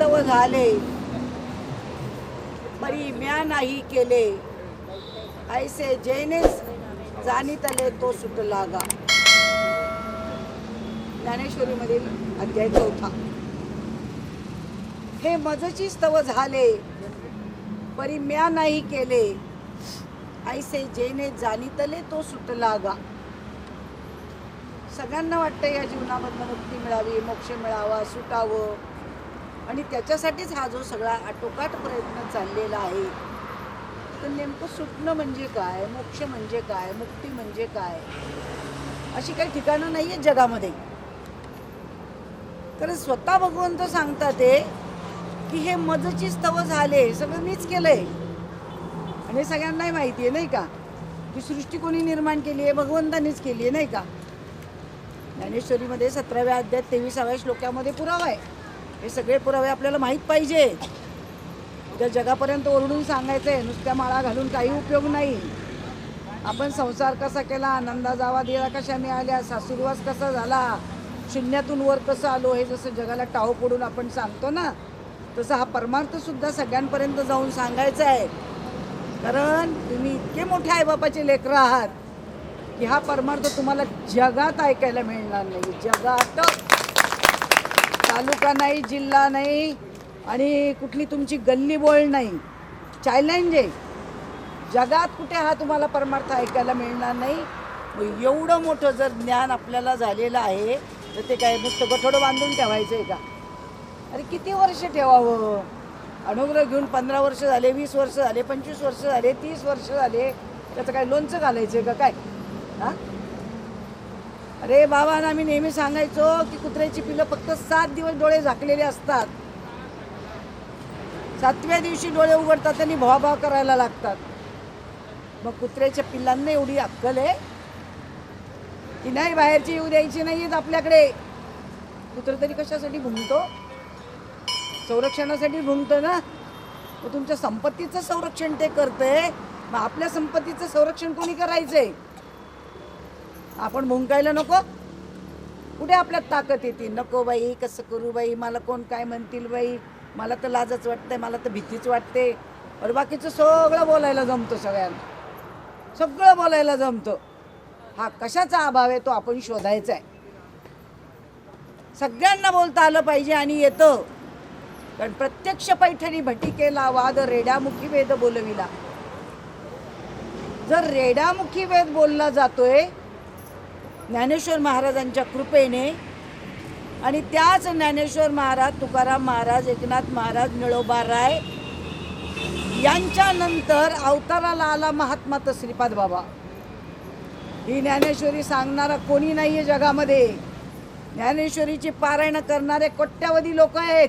चिस्तव झाले. परी म्या नाही केले. ऐसे जैने जाणीतले तो सुटला गा. ज्ञानेश्वरीमधील अध्याय चौथा. हे मजची स्तव झाले. परी म्या नाही केले. ऐसे जेने जाणीतले तो सुटला गा. सगळ्यांना वाटतं या जीवनामधनं मुक्ती मिळावी मोक्ष मिळावा सुटावं. आणि त्याच्यासाठीच हा जो सगळा आटोकाट प्रयत्न चाललेला आहे तर नेमकं सुटणं म्हणजे काय मोक्ष म्हणजे काय मुक्ती म्हणजे काय? अशी काही ठिकाणं नाही आहेत जगामध्ये. तर स्वतः भगवंत सांगतात ते की हे मजची स्तव झाले सगळं मीच केलंय. आणि हे सगळ्यांनाही माहिती आहे नाही का? की सृष्टी कोणी निर्माण केली आहे? भगवंतानीच केली आहे नाही का? ज्ञानेश्वरीमध्ये सतराव्या अध्यात तेविसाव्या श्लोकामध्ये पुरावा आहे. हे सगळे पुरावे आपल्याला माहीत पाहिजे. त्या जगापर्यंत ओरडून सांगायचं आहे नुसत्या माळा घालून काही उपयोग नाही. आपण संसार कसा केला आनंदा जावा दिला कशा मिळाल्या सासूरवास कसा झाला शून्यातून वर कसं आलो हे जसं जगाला टाव पडून आपण सांगतो ना तसं हा परमार्थसुद्धा सगळ्यांपर्यंत जाऊन सांगायचा आहे. कारण तुम्ही इतके मोठे आईबापाचे लेकरं आहात की हा परमार्थ तुम्हाला जगात ऐकायला मिळणार नाही. जगात तालुका नाही जिल्हा नाही आणि कुठली तुमची गल्ली बोळ नाही. चॅलेंज आहे. जगात कुठे हा तुम्हाला परमार्थ ऐकायला मिळणार नाही. एवढं मोठं जर ज्ञान आपल्याला झालेलं आहे तर ते काय नुसतं गठोडं बांधून ठेवायचं आहे का? अरे किती वर्ष ठेवावं? अनुग्रह घेऊन पंधरा वर्ष झाले वीस वर्ष झाले पंचवीस वर्ष झाले तीस वर्ष झाले त्याचं काय लोणचं घालायचं आहे का काय? हां? अरे बाबा ना आम्ही नेहमी सांगायचो की कुत्र्याची पिलं फक्त सात दिवस डोळे झाकलेले असतात. सातव्या दिवशी डोळे उघडतात आणि भाव करायला लागतात. मग कुत्र्याच्या पिल्लांना एवढी अक्कल आहे? की नाही बाहेरची येऊ द्यायची नाही आहेत आपल्याकडे. कुत्र तरी कशासाठी घुमतो संरक्षणासाठी घुमतो ना? मग तुमच्या संपत्तीचं संरक्षण ते करतंय. मग आपल्या संपत्तीचं संरक्षण कोणी करायचंय? आपण भुंकायला नको. कुठे आपल्यात ताकद येते? नको बाई कसं करू बाई? मला कोण काय म्हणतील बाई? मला तर लाजच वाटतंय मला तर भीतीच वाटते. अरे बाकीचं सगळं बोलायला जमतं सगळ्यांना. सगळं बोलायला जमतं. हा कशाचा अभाव आहे तो आपण शोधायचा आहे. सगळ्यांना बोलता आलं पाहिजे आणि येतं. कारण प्रत्यक्ष पैठणी भटिकेला वाद रेड्यामुखी वेद बोलविला. जर रेड्यामुखी वेद बोलला जातोय ज्ञानेश्वर महाराजांच्या कृपेने आणि त्याच ज्ञानेश्वर महाराज तुकाराम महाराज एकनाथ महाराज निळोबा राय यांच्यानंतर अवताराला आला महात्मा तर श्रीपाद बाबा. ही ज्ञानेश्वरी सांगणारा कोणी नाही आहे जगामध्ये. ज्ञानेश्वरीची पारायण करणारे कोट्यावधी लोक आहेत.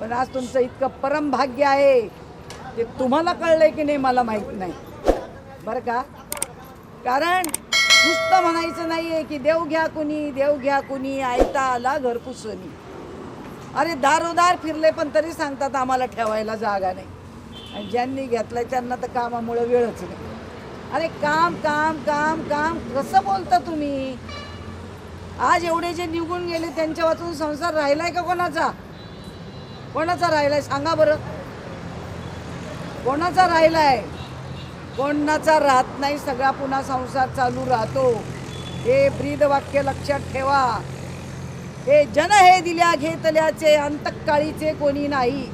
पण आज तुमचं इतकं परम भाग्य आहे ते तुम्हाला कळलं की नाही मला माहीत नाही. बरं का? कारण नुसतं म्हणायचं नाहीये की देव घ्या कुणी देव घ्या कुणी आयता आला घरपुसणी अरे दारोदार फिरले पण तरी सांगतात आम्हाला ठेवायला जागा नाही. आणि ज्यांनी घेतलं त्यांना तर कामामुळं वेळच नाही. अरे काम काम काम काम कसं बोलता तुम्ही? आज एवढे जे निघून गेले त्यांच्या वाचून संसार राहिलाय का कोणाचा? कोणाचा राहिलाय? सांगा बरं. कोणाचा राहिलाय? कोणाचा राहत नाही सगळा पुन्हा संसार चालू राहतो. हे ब्रीद वाक्य लक्षात ठेवा. हे जन हे दिल्या घेतल्याचे अंतकाळीचे कोणी नाही.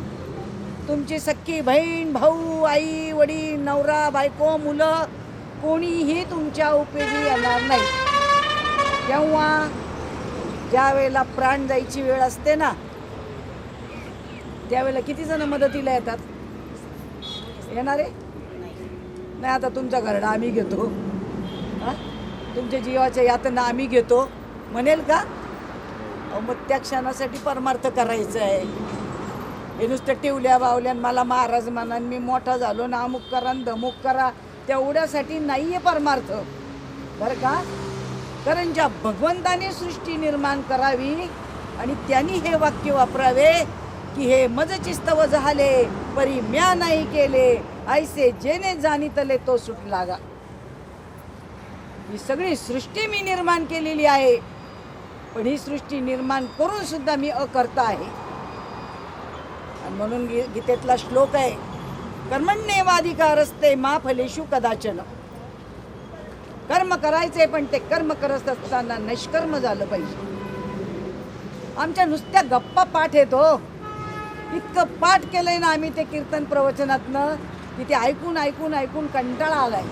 तुमची सख्खी बहीण भाऊ आई वडील नवरा बायको मुलं कोणीही तुमच्या उपयोगी येणार नाही. तेव्हा ज्या वेळेला प्राण जायची वेळ असते ना त्यावेळेला किती जण मदतीला येतात? येणार? आहे नाही आता तुमचा घरडा आम्ही घेतो. हां? तुमच्या जीवाच्या यातना आम्ही घेतो. म्हणेल का? अहो, मग त्या क्षणासाठी परमार्थ करायचं आहे. हे नुसतं टिवल्या बावल्या मला महाराज म्हणा मी मोठा झालो ना अमुक करा आणि धमुक करा तेवढ्यासाठी नाही आहे परमार्थ. बरं का? कारण ज्या भगवंताने सृष्टी निर्माण करावी आणि त्यांनी हे वाक्य वापरावे की हे मजचिस्तव झाले परी म्या नाही केले ऐसे जेने जाणीतले तो सुटलागा ही सगळी सृष्टी मी निर्माण केलेली आहे. पण ही सृष्टी निर्माण करून सुद्धा मी अकर्ता आहे. आणि म्हणून गी गीतेतला श्लोक आहे कर्मण्येवाधिकार असते मा फलेशू कदाचन. कर्म करायचे पण ते कर्म करत असताना निष्कर्म झालं पाहिजे. आमच्या नुसत्या गप्पा पाठ येतो हो. इतकं पाठ केलंय ना आम्ही ते कीर्तन प्रवचनातनं. की ते ऐकून ऐकून ऐकून कंटाळा आलाय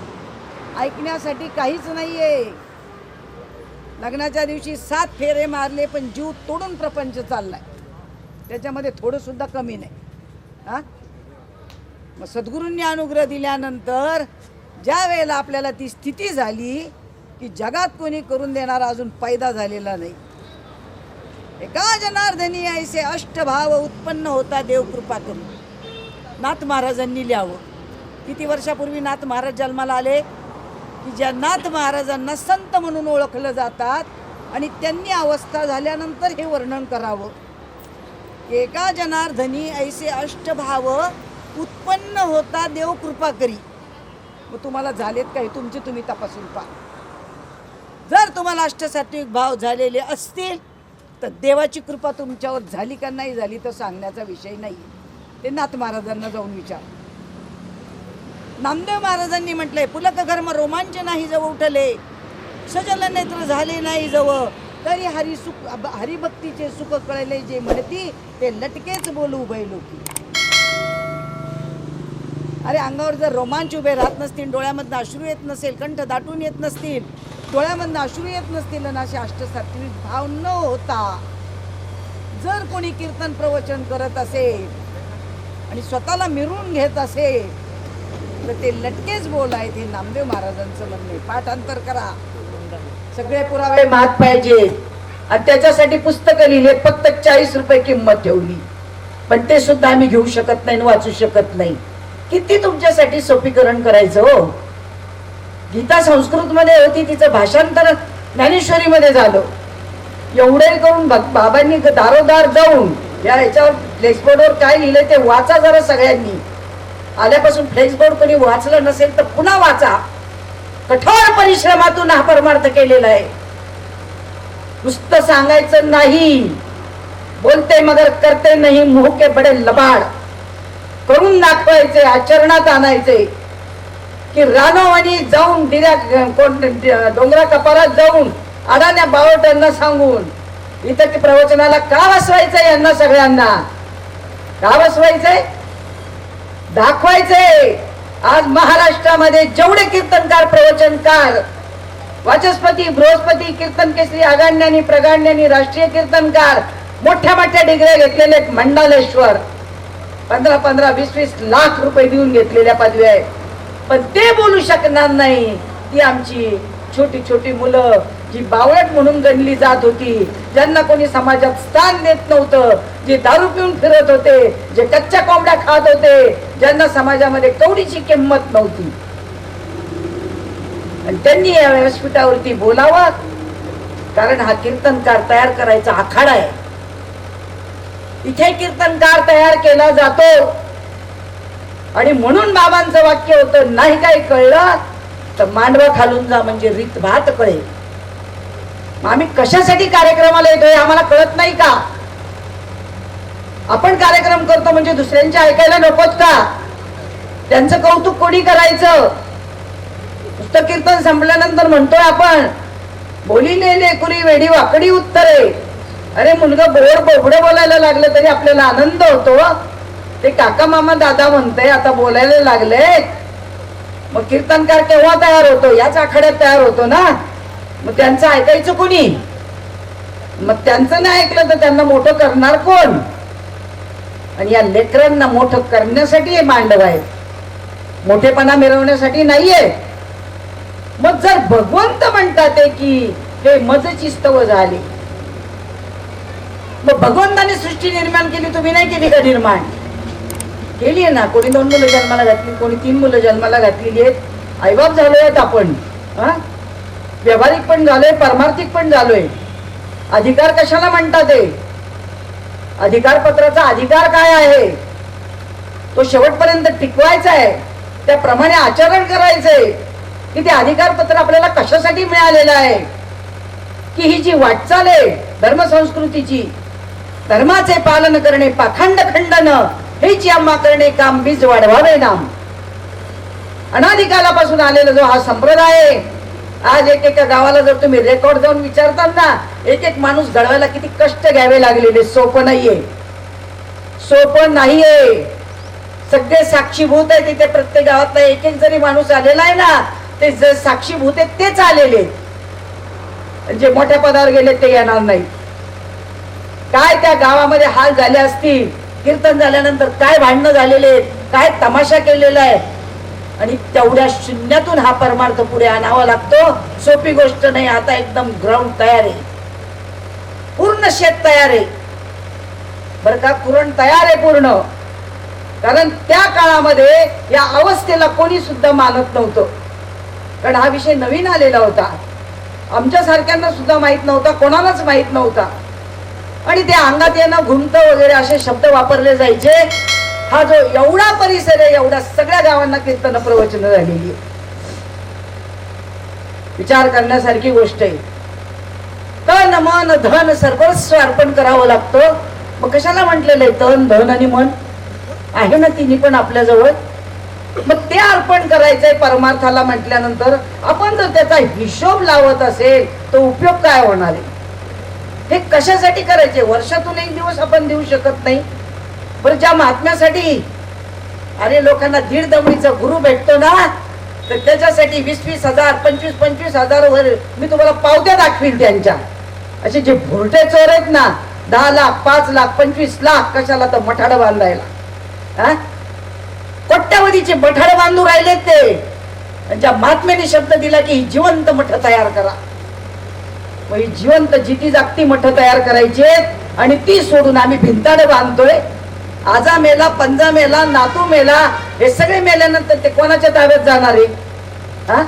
ऐकण्यासाठी काहीच नाही आहे लग्नाच्या दिवशी सात फेरे मारले पण जीव तोडून प्रपंच चाललाय. त्याच्यामध्ये थोडंसुद्धा कमी नाही. हां? मग सद्गुरूंनी अनुग्रह दिल्यानंतर ज्या वेळेला आपल्याला ती स्थिती झाली की जगात कोणी करून देणारा अजून पैदा झालेला नाही. एका जनार्दनी ऐसे अष्टभाव उत्पन्न होता देवकृपा करून नाथ महाराजांनी लिहावं. किती वर्षापूर्वी नाथ महाराज जन्माला आले? की ज्या नाथ महाराजांना संत म्हणून ओळखलं जातात आणि त्यांनी अवस्था झाल्यानंतर हे वर्णन करावं. एका जनार्धनी ऐसे अष्टभाव उत्पन्न होता देव कृपा करी. मग तुम्हाला झालेत काही तुमचे तुम्ही तपासून पहा. जर तुम्हाला अष्टसात्विक भाव झालेले असतील तर देवाची कृपा तुमच्यावर झाली का नाही झाली तर सांगण्याचा विषय नाही. ते नाथ महाराजांना जाऊन विचार. नामदेव महाराजांनी म्हटलंय पुलक धर्म रोमांच नाही जवळ उठले. सजल नेत्र झाले नाही जवळ. तरी हरी सुख हरिभक्तीचे सुख कळले जे म्हणती ते लटकेच बोलू बैलोकी अरे अंगावर जर रोमांच उभे राहत नसतील डोळ्यामधनं अश्रू येत नसेल कंठ दाटून येत नसतील डोळ्यामधनं अश्रू येत नसतील आणि असे अष्टसात्विक भाव न होता जर कोणी कीर्तन प्रवचन करत असेल आणि स्वतःला मिरून घेत असेल तर ते लटकेच बोल आहेत हे नामदेव महाराजांचं म्हणणे. पाठांतर करा. सगळे पुरावे मात पाहिजे. आणि त्याच्यासाठी पुस्तकं लिहिले फक्त चाळीस रुपये किंमत ठेवली. पण ते सुद्धा आम्ही घेऊ शकत नाही आणि वाचू शकत नाही. किती तुमच्यासाठी सोपीकरण करायचं हो? गीता संस्कृत मध्ये होती तिचं भाषांतर ज्ञानेश्वरी मध्ये झालं. एवढे करून बाबांनी दारोदार जाऊन या ह्याच्यावर फ्लेक्सबोर्डवर काय लिहिलंय ते वाचा जरा सगळ्यांनी. आल्यापासून फ्लेक्सबोर्ड कोणी वाचलं नसेल तर पुन्हा वाचा. कठोर परिश्रमातून हा परमार्थ केलेला आहे. नुसतं सांगायचं नाही. बोलते मगर करते नाही मोके बडे लबाड. करून दाखवायचे आचरणात आणायचे. की रानोवानी जाऊन दिल्या कोण डोंगरा कपारात जाऊन अडाण्या बावटांना सांगून इथं प्रवचनाला का बसवायचं यांना सगळ्यांना? का बसवायचंय? दाखवायचंय आज महाराष्ट्रामध्ये जेवढे कीर्तनकार प्रवचनकार वाचस्पती बृहस्पती कीर्तन केसरी आगाण्यानी प्रगाण्यानी राष्ट्रीय कीर्तनकार मोठ्या मोठ्या डिग्र्या घेतलेले आहेत. मंडालेश्वर. पंधरा पंधरा वीस वीस लाख रुपये देऊन घेतलेल्या पदव्या आहेत. पण ते बोलू शकणार नाही. ती आमची छोटी छोटी मुलं जी बावळट म्हणून गणली जात होती ज्यांना कोणी समाजात स्थान देत नव्हतं जे दारू पिऊन फिरत होते जे कच्च्या कोंबड्या खात होते ज्यांना समाजामध्ये कवडीची किंमत नव्हती. आणि त्यांनी या व्यासपीठावरती बोलावं कारण हा कीर्तनकार तयार करायचा आखाडा आहे. इथे कीर्तनकार तयार केला जातो. आणि म्हणून बाबांचं वाक्य होतं नाही काही कळलं? तर मांडवा खालून जा म्हणजे रीत भात कळेल. आम्ही कशासाठी कार्यक्रमाला येतोय आम्हाला कळत नाही का? आपण कार्यक्रम करतो म्हणजे दुसऱ्यांचे ऐकायला नकोत का? त्यांचं कौतुक कोणी करायचं? पुस्तक कीर्तन संपल्यानंतर म्हणतोय आपण बोलीने लेकुरी वेडी वाकडी उत्तरे. अरे मुलगा बोर बोबडं बोलायला लागलं तरी आपल्याला आनंद होतो ते काका मामा दादा म्हणते आता बोलायला लागले मग कीर्तनकार केव्हा तयार होतो? याच आखाड्यात तयार होतो ना? मग त्यांचं ऐकायचं कोणी? मग त्यांचं नाही ऐकलं तर त्यांना मोठं करणार कोण? आणि या लेकरांना मोठं करण्यासाठी हे मांडव आहेत. मोठेपणा मिळवण्यासाठी नाहीये. मग जर भगवंत म्हणतात की हे मजची स्तव झाली. मग भगवंताने सृष्टी निर्माण केली तुम्ही नाही केली का निर्माण? केली आहे ना. कोणी दोन मुलं जन्माला घातली कोणी तीन मुलं जन्माला घातलेली आहेत. आईबाप झालो आहेत आपण. हा? व्यावहारिक पण झालोय परमार्थिक पण झालोय. अधिकार कशाला म्हणतात ते? अधिकार पत्राचा अधिकार काय आहे? तो शेवटपर्यंत टिकवायचा आहे. त्याप्रमाणे आचरण करायचंय की ते अधिकार पत्र आपल्याला कशासाठी मिळालेलं आहे? की ही जी वाटचाल आहे धर्मसंस्कृतीची धर्माचे पालन करणे पाखंड खंडन हेच आम्हा करणे काम बीज वाढवावे नाम. अनाधिकालापासून आलेला जो हा संप्रदाय आहे आज एक एका गावाला जर तुम्ही रेकॉर्ड जाऊन विचारताल ना एक एक माणूस घडवायला किती कष्ट घ्यावे लागलेले सोपं नाहीये. सोपं नाहीये. सगळे साक्षीभूत आहे तिथे प्रत्येक गावातला एक एक जरी माणूस आलेला आहे ना ते जे साक्षीभूत आहेत तेच आलेले जे मोठ्या पदावर गेले ते येणार नाही. काय त्या गावामध्ये हाल झाले असतील कीर्तन झाल्यानंतर काय भांडणं झालेले आहेत काय तमाशा केलेला आहे आणि तेवढ्या शून्यातून हा परमार्थ पुढे आणावा लागतो. सोपी गोष्ट नाही आता एकदम ग्राउंड तयार आहे. पूर्ण शेत तयार आहे. बर का कुरण तयार आहे पूर्ण. कारण त्या काळामध्ये या अवस्थेला कोणी सुद्धा मानत नव्हतं. कारण हा विषय नवीन आलेला होता. आमच्या सारख्यांना सुद्धा माहीत नव्हता कोणालाच माहीत नव्हता. आणि ते अंगात येणं घुमत वगैरे असे शब्द वापरले जायचे. हा जो एवढा परिसर आहे एवढ्या सगळ्या गावांना कीर्तन प्रवचन झालेली विचार करण्यासारखी गोष्ट आहे. तन मन धन सर्वस्व अर्पण करावं लागतं. मग कशाला म्हटलेलं आहे तन धन आणि मन? आहे ना तिन्ही पण आपल्या जवळ मग ते अर्पण करायचंय परमार्थाला म्हटल्यानंतर आपण जर त्याचा हिशोब लावत असेल तर उपयोग काय होणार आहे? हे कशासाठी करायचे? वर्षातून एक दिवस आपण देऊ शकत नाही. बरं ज्या महात्म्यासाठी अरे लोकांना दीड दमडीचा गुरु भेटतो ना तर त्याच्यासाठी वीस वीस हजार पंचवीस पंचवीस हजार वर मी तुम्हाला पावत्या दाखवील त्यांच्या. असे जे भुरटे चोर आहेत ना दहा लाख पाच लाख पंचवीस लाख कशाला तर मठाड बांधायला? हा? कोट्यावधीचे मठाड बांधून राहिलेत ते. आणि ज्या महात्म्याने शब्द दिला की ही जिवंत मठ तयार करा. मग ही जिवंत जिती जागती मठ तयार करायची आणि ती सोडून आम्ही भिंताड बांधतोय. आजा मेला पंजा मेला नातू मेला हे सगळे मेल्यानंतर ते कोणाच्या ताब्यात जाणार आहे? हा?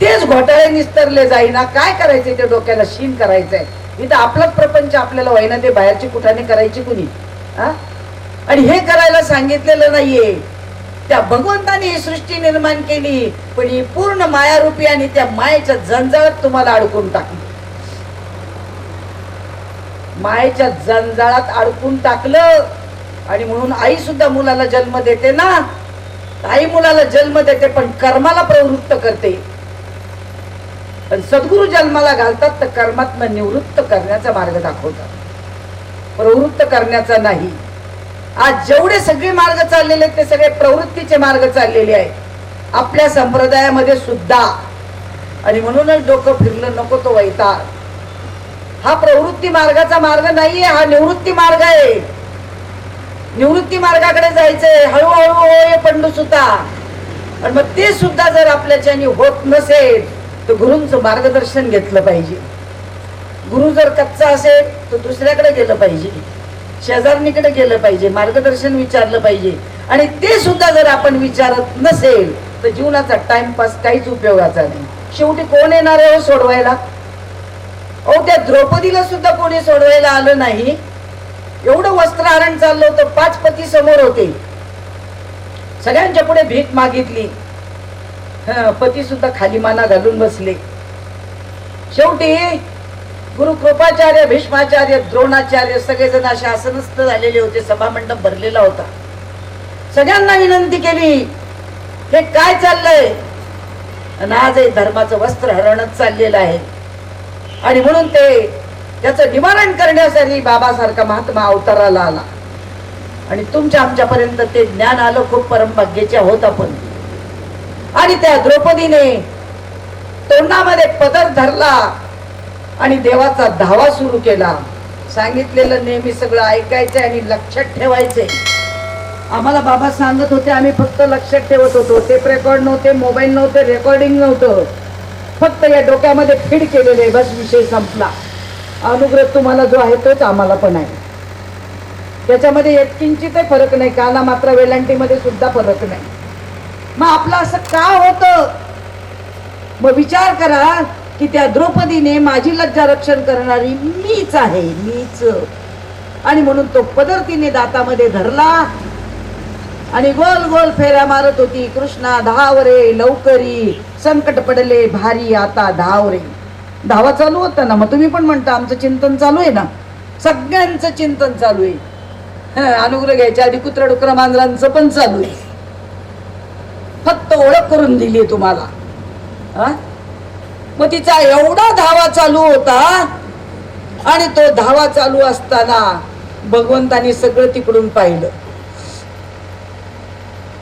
तेच घोटाळे निस्तरले जाईना. काय करायचे ते डोक्याला? शीन करायचंय. इथं आपलाच प्रपंच आपल्याला व्हायना ते बाहेरची कुठाने करायची कुणी? हा? आणि हे करायला सांगितलेलं नाहीये. त्या भगवंताने ही सृष्टी निर्माण केली पण ही पूर्ण मायारूपी आणि त्या मायेच्या जंजाळात तुम्हाला अडकून टाकली. मायेच्या जंजाळात अडकून टाकलं. आणि म्हणून आई सुद्धा मुलाला जन्म देते ना. आई मुलाला जन्म देते पण कर्माला प्रवृत्त करते. पण सद्गुरु जन्माला घालतात तर कर्मातनं निवृत्त करण्याचा मार्ग दाखवतात. प्रवृत्त करण्याचा नाही. आज जेवढे सगळे मार्ग चाललेले आहेत ते सगळे प्रवृत्तीचे मार्ग चाललेले आहेत. आपल्या संप्रदायामध्ये सुद्धा. आणि म्हणूनच डोकं फिरलं नको तो वैताग. हा प्रवृत्ती मार्गाचा मार्ग नाहीये हा निवृत्ती मार्ग आहे. निवृत्ती मार्गाकडे जायचंय हळूहळू होय पंडू सुद्धा. आणि मग ते सुद्धा जर आपल्याच्यानी होत नसेल तर गुरूंचं मार्गदर्शन घेतलं पाहिजे. गुरु जर कच्चा असेल तर दुसऱ्याकडे गेलं पाहिजे. शेजारणीकडे गेलं पाहिजे मार्गदर्शन विचारलं पाहिजे. आणि ते सुद्धा जर आपण विचारत नसेल तर जीवनाचा टाइमपास काहीच उपयोगाचा नाही. शेवटी कोण येणार आहे हो सोडवायला? अहो त्या द्रौपदीला सुद्धा कोणी सोडवायला आलं नाही. एवढं वस्त्रहरण चाललं होतं पाच पती समोर होते. सगळ्यांच्या पुढे भीक मागितली. पती सुद्धा खाली माना घालून बसले. शेवटी गुरु कृपाचार्य भीष्माचार्य द्रोणाचार्य सगळेजण असे आसनस्थ झालेले होते सभामंडप भरलेला होता. सगळ्यांना विनंती केली हे काय चाललंय? आणि आज हे धर्माचं वस्त्र हरणच चाललेलं आहे. आणि म्हणून ते त्याचं निवारण करण्यासाठी बाबासारखा महात्मा अवताराला आला. आणि तुमच्या आमच्यापर्यंत ते ज्ञान आलं खूप परमभाग्याचे होत आपण. आणि त्या द्रौपदीने तोंडामध्ये पदर धरला आणि देवाचा धावा सुरू केला. सांगितलेलं नेहमी सगळं ऐकायचंय आणि लक्षात ठेवायचंय. आम्हाला बाबा सांगत होते आम्ही फक्त लक्षात ठेवत होतो. टेप रेकॉर्ड नव्हते मोबाईल नव्हते रेकॉर्डिंग नव्हतं. फक्त या डोक्यामध्ये फीड केलेले बस विषय संपला. अनुग्रह तुम्हाला जो आहे तोच आम्हाला पण आहे. त्याच्यामध्ये एक किंचितही फरक नाही काना मात्र वेलांटीमध्ये सुद्धा फरक नाही. मग आपलं असं का होतं? मग विचार करा की त्या द्रौपदीने माझी लज्जा रक्षण करणारी मीच आहे मीच. आणि म्हणून तो पदर तिने दातामध्ये धरला. आणि गोल गोल फेऱ्या मारत होती कृष्णा धाव रे लवकरी. संकट पडले भारी आता धाव रे. धावा चालू होता ना मग तुम्ही पण म्हणता आमचं चिंतन चालू आहे ना. सगळ्यांचं चिंतन चालू आहे. हं, अनुग्रह घ्यायच्या आधी कुत्रा डुकरा मांजरांचं पण चालू आहे. फक्त ओळख करून दिली आहे तुम्हाला. मग तिचा एवढा धावा चालू होता आणि तो धावा चालू असताना भगवंतानी सगळं तिकडून पाहिलं.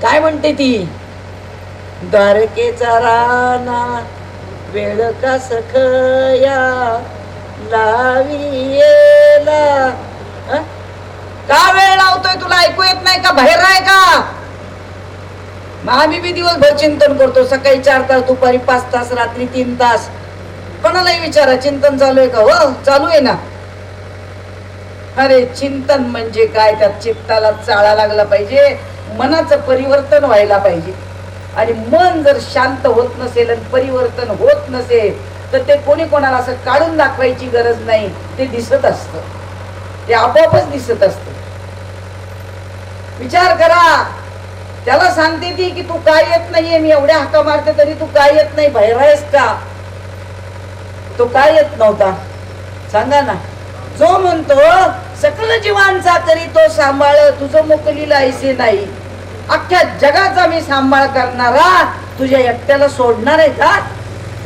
काय म्हणते ती? द्वारकेचा राणा वेळ का सखया लावी येला का वेळ लावतोय तुला? ऐकू येत नाही का? बाहेर आहे का? मग आम्ही बी दिवसभर चिंतन करतो. सकाळी चार तास दुपारी पाच तास रात्री तीन तास. कोणालाही विचारा चिंतन चालू आहे का? हो चालू आहे ना. अरे चिंतन म्हणजे काय? त्यात चित्ताला चाळा लागला पाहिजे. मनाचं परिवर्तन व्हायला पाहिजे. आणि मन जर शांत होत नसेल आणि परिवर्तन होत नसेल तर ते कोणी कोणाला असं काढून दाखवायची गरज नाही. ते दिसत असतं. ते आपोआपच दिसत असतं. विचार करा. त्याला सांगते ती की तू काय येत नाहीये मी एवढ्या हाका मारते तरी तू काय येत नाही बाहेर आहेस का? तो काय येत नव्हता? सांगा ना. जो म्हणतो सकल जीवांचा तरी तो सांभाळ तुझं मोकलीला ऐसे नाही. अख्ख्या जगाचा मी सांभाळ करणारा तुझ्या एकट्याला सोडणार आहे का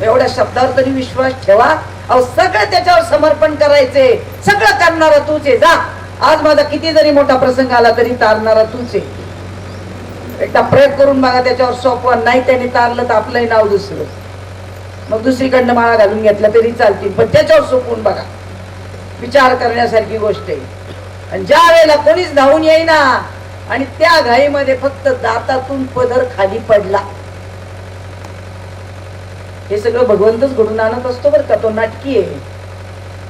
एवढ्या शब्दावर तरी विश्वास ठेवा. अहो सगळं त्याच्यावर समर्पण करायचे. सगळं करणारा तूच आहे. जा. आज माझा किती जरी मोठा प्रसंग आला तरी तारणारा तूच आहे. एकदा प्रयोग करून बघा त्याच्यावर सोपवा नाही त्याने तारलं तर आपलंही नाव दुसरं. मग दुसरीकडनं माळा घालून घेतला तरी चालतील. पण त्याच्यावर सोपवून बघा. विचार करण्यासारखी गोष्ट आहे. आणि ज्या वेळेला कोणीच धावून येईना आणि त्या घाईमध्ये फक्त दातातून पदर खाली पडला. हे सगळं भगवंतच घडून आणत असतो बरं का तो नाटकी आहे.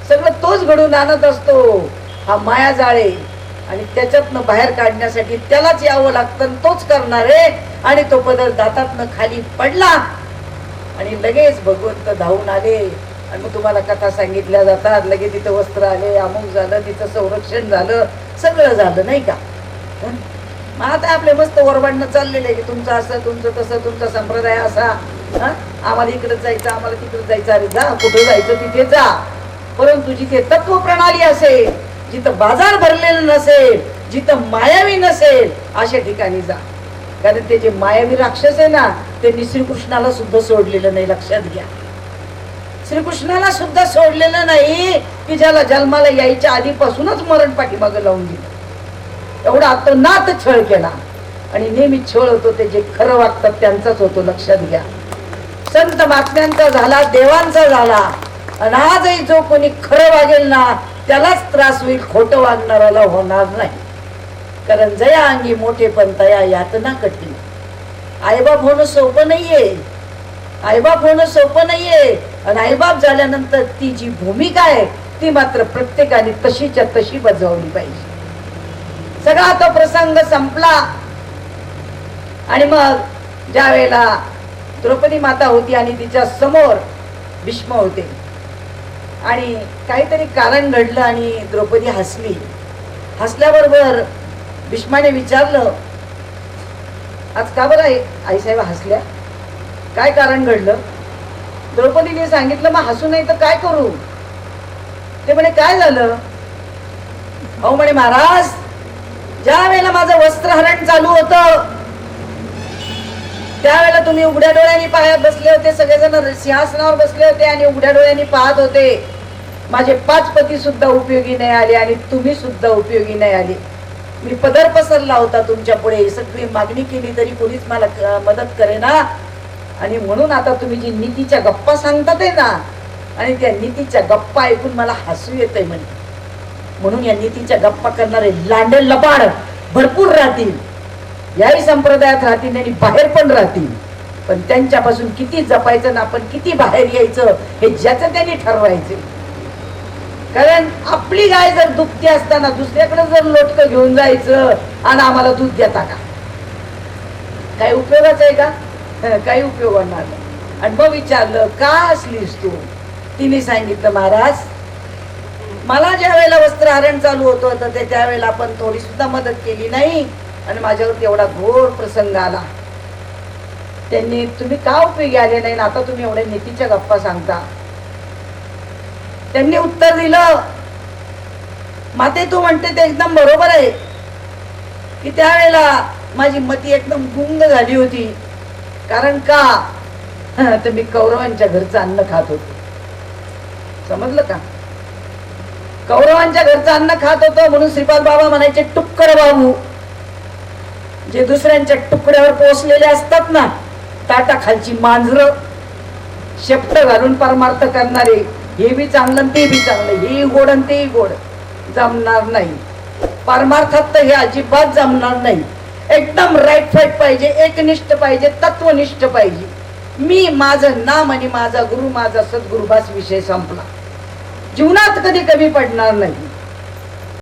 सगळं तोच घडून आणत असतो हा माया जाळे. आणि त्याच्यातनं बाहेर काढण्यासाठी त्यालाच यावं लागतं तोच करणार आहे. आणि तो पदर दातातनं खाली पडला आणि लगेच भगवंत धावून आले. आणि मग तुम्हाला कथा सांगितल्या जातात लगेच तिथं वस्त्र आले अमुक झालं तिथं संरक्षण झालं सगळं झालं नाही का? मग आता आपले मस्त ओरबाडणं चाललेलं आहे की तुमचं असं तुमचं तसं तुमचा संप्रदाय असा. हं? आम्हाला इकडे जायचं आम्हाला तिकडे जायचं. अरे जा कुठं जायचं तिथे जा. परंतु जिथे तत्व प्रणाली असेल जिथं बाजार भरलेलं नसेल जिथं मायावी नसेल अशा ठिकाणी जा. कारण ते जे मायावी राक्षस आहे ना त्यांनी श्रीकृष्णाला सुद्धा सोडलेलं नाही लक्षात घ्या. श्रीकृष्णाला सुद्धा सोडलेलं नाही की ज्याला जन्माला यायच्या आधीपासूनच मरण पाठीमागं लावून दिलं. एवढा अतोनात छळ केला. आणि नेहमी छळ होतो ते जे खरं वागतात त्यांचाच होतो लक्षात घ्या. संत महात्म्यांचा झाला देवांचा झाला. आणि आजही जो कोणी खरं वागेल ना त्यालाच त्रास होईल खोटं वागणाऱ्याला होणार नाही. कारण जया अंगी मोठे पण तया यातना कठीण. आईबाप होणं सोपं नाहीये. आईबाप होणं सोपं नाहीये. आणि आईबाप झाल्यानंतर ती जी भूमिका आहे ती मात्र प्रत्येकाने तशीच्या तशी बजावली पाहिजे. सगळा तो प्रसंग संपला. आणि मग ज्या वेळेला द्रौपदी माता होती आणि तिच्या समोर भीष्म होते. आणि काहीतरी कारण घडलं आणि द्रौपदी हसली. हसल्याबरोबर भीष्माने विचारलं आज का बरं आई आईसाहेब हसल्या? काय कारण घडलं? द्रौपदीने सांगितलं मग हसू नाही तर काय करू? ते म्हणे काय झालं? अहो म्हणे महाराज ज्या वेळेला माझं वस्त्रहरण चालू होतं त्यावेळेला तुम्ही उघड्या डोळ्यांनी पाहत बसले होते सगळेजण सिंहासनावर बसले होते आणि उघड्या डोळ्यांनी पाहत होते. माझे पाच पती सुद्धा उपयोगी नाही आले आणि तुम्ही सुद्धा उपयोगी नाही आले. मी पदर पसरला होता तुमच्यापुढे. सगळी मागणी केली तरी कोणीच मला मदत करे ना आणि म्हणून आता तुम्ही जी नीतीच्या गप्पा सांगतात आहे ना आणि त्या नीतीच्या गप्पा ऐकून मला हसू येतंय म्हणजे म्हणून या नीतीच्या गप्पा करणारे लांडे लबाड भरपूर राहतील. याही संप्रदायात राहतील आणि बाहेर पण राहतील. पण त्यांच्यापासून किती जपायचं ना आपण किती बाहेर यायचं हे ज्याचं त्यांनी ठरवायचे. कारण आपली गाय जर दुखती असताना दुसऱ्याकडे जर लोटकं घेऊन जायचं आणि आम्हाला दूध देता का? काही उपयोगाच आहे का? काही उपयोग होणार आणि मग विचारलं का असलीस तू? तिने सांगितलं महाराज मला ज्या वेळेला वस्त्रहरण चालू होतं तर ते त्यावेळेला आपण थोडी सुद्धा मदत केली नाही. आणि माझ्यावरती एवढा घोर प्रसंग आला. त्यांनी तुम्ही का उपयोगी आले नाही? आता तुम्ही एवढ्या नीतीच्या गप्पा सांगता. त्यांनी उत्तर दिलं. माते तू म्हणते ते एकदम बरोबर आहे. की त्यावेळेला माझी मती एकदम गुंग झाली होती. कारण का? तर मी कौरवांच्या घरचं अन्न खात होतो. समजलं का? कौरवांच्या घरचं अन्न खात होतो म्हणून श्रीपाद बाबा म्हणायचे टुक्कर बाबू. जे दुसऱ्यांच्या टुकड्यावर पोचलेले असतात ना ताटा खालची मांजर शेपट घालून परमार्थ करणारे हे बी चांगलं ते बी चांगलं हे गोड आणि तेही गोड जमणार नाही. परमार्थात तर हे अजिबात जमणार नाही. एकदम राईट फाईट पाहिजे एकनिष्ठ पाहिजे तत्वनिष्ठ पाहिजे. मी माझं नाम आणि माझा गुरु माझा सद्गुरुभास विषय संपला. जीवनात कधी कमी पडणार नाही.